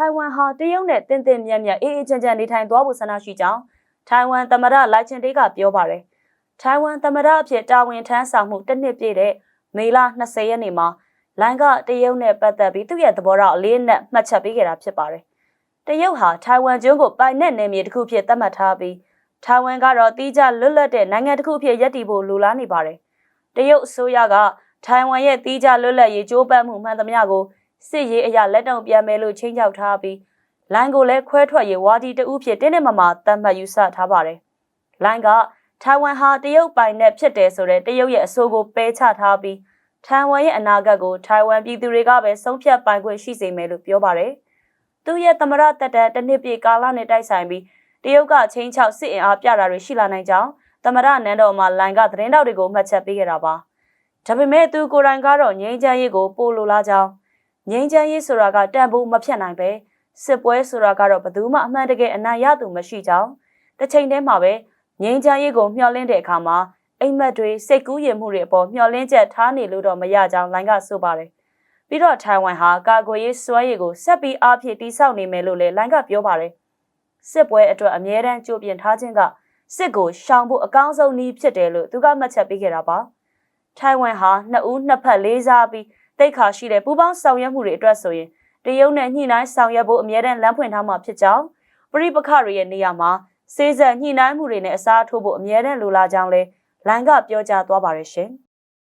ထိုင်ဝမ်ဟာတရုတ်နဲ့တင်းတင်းမြတ်မြတ်အေးအေးချမ်းချမ်းနေထိုင်သွားဖို့ဆန္ဒရှိကြောင်းထိုင်ဝမ်သမ္မတလိုက်ချင်တေးကပြောပါတယ်။ထိုင်ဝမ်သမ္မတအဖြစ်တာဝန်ထမ်းဆောင်မှုတစ်နှစ်ပြည့်တဲ့မေလ20ရက်နေ့မှာလိုင်းကတရုတ်နဲ့ပတ်သက်ပြီးသူ့ရဲ့သဘောထားအလေးနက်မှတ်ချက်ပေးခဲ့တာဖြစ်ပါတယ်။တရုတ်ဟာထိုင်ဝမ်ကျွန်းကိုပိုင်နက်နယ်မြေတစ်ခုဖြစ်သတ်မှတ်ထားပြီးထိုင်ဝမ်ကတော့တီးခြားလွတ်လပ်တဲ့နိုင်ငံတစ်ခုဖြစ်ရပ်တည်ဖို့လိုလားနေပါတယ်။တရုတ်အစိုးရကထိုင်ဝမ်ရဲ့တီးခြားလွတ်လပ်ရေးကြိုးပမ်းမှုမှန်သမျှကို စစ်ရေးအရာလက်တုံပြန်မယ်လို့ချိန်ချောက်ထားပြီးလိုင်းကိုလည်းခွဲထွက်ရေးဝါဒီတဦးဖြစ်တင်းတင်းမာမာတတ်မှတ်ယူဆထားပါတယ်။လိုင်းကထိုင်ဝမ်ဟာတရုတ်ပိုင်နက်ဖြစ်တယ်ဆိုတဲ့တရုတ်ရဲ့အဆိုကိုပယ်ချထားပြီးထိုင်ဝမ်ရဲ့အနာဂတ်ကိုထိုင်ဝမ်ပြည်သူတွေကပဲဆုံးဖြတ်ပိုင်ခွင့်ရှိစေမယ်လို့ပြောပါတယ်။သူ့ရဲ့သမရတက်တဲ့တစ်နှစ်ပြည့်ကာလနဲ့တိုက်ဆိုင်ပြီးတရုတ်ကချင်းချောက်စစ်အင်အားပြတာတွေရှိလာနိုင်ကြောင်းသမရနန်းတော်မှာလိုင်းကသတင်းတောက်တွေကိုမှတ်ချက်ပေးခဲ့တာပါ။ဒါပေမဲ့သူကိုယ်တိုင်ကတော့ငြိမ်းချမ်းရေးကိုပို့လိုလားကြောင်း ငြိမ်းချမ်းရေးဆိုတာကတန်ဖိုးမဖြတ်နိုင်ပဲစစ်ပွဲဆိုတာကတော့ဘယ်သူမှအမှန်တကယ်အနိုင်ရသူမရှိကြောင်းတစ်ချိန်တည်းမှာပဲငြိမ်းချမ်းရေးကိုမျှော်လင့်တဲ့အခါမှာအိမ်မက်တွေစိတ်ကူးရင်မှုတွေအပေါ်မျှော်လင့်ချက်ထားနေလို့တော့မရကြောင်းလိုင်းကဆိုပါတယ်။ပြီးတော့ထိုင်ဝမ်ဟာကာကွယ်ရေးစွမ်းရည်ကိုဆက်ပြီးအားဖြည့်တိစောက်နေမယ်လို့လည်းလိုင်းကပြောပါတယ်။စစ်ပွဲအတွက်အမြဲတမ်းကြိုးပြင်ထားခြင်းကစစ်ကိုရှောင်ဖို့အကောင်းဆုံးနည်းဖြစ်တယ်လို့သူကမှတ်ချက်ပေးခဲ့တာပါ။ထိုင်ဝမ်ဟာနှစ်ဦးနှစ်ဖက်လေးစားပြီး တိတ်ခါရှိတဲ့ပူးပေါင်းဆောင်ရွက်မှုတွေအတွက်ဆိုရင်တရုတ်နဲ့ညှိနှိုင်းဆောင်ရွက်ဖို့အမြဲတမ်းလမ်းဖွင့်ထားမှာဖြစ်ကြောင်းပြိပခတွေရဲ့နေရာမှာစေစက်ညှိနှိုင်းမှုတွေနဲ့အစားထိုးဖို့အမြဲတမ်းလိုလားကြောင်းလဲလိုင်းကပြောကြားသွားပါရရှင်။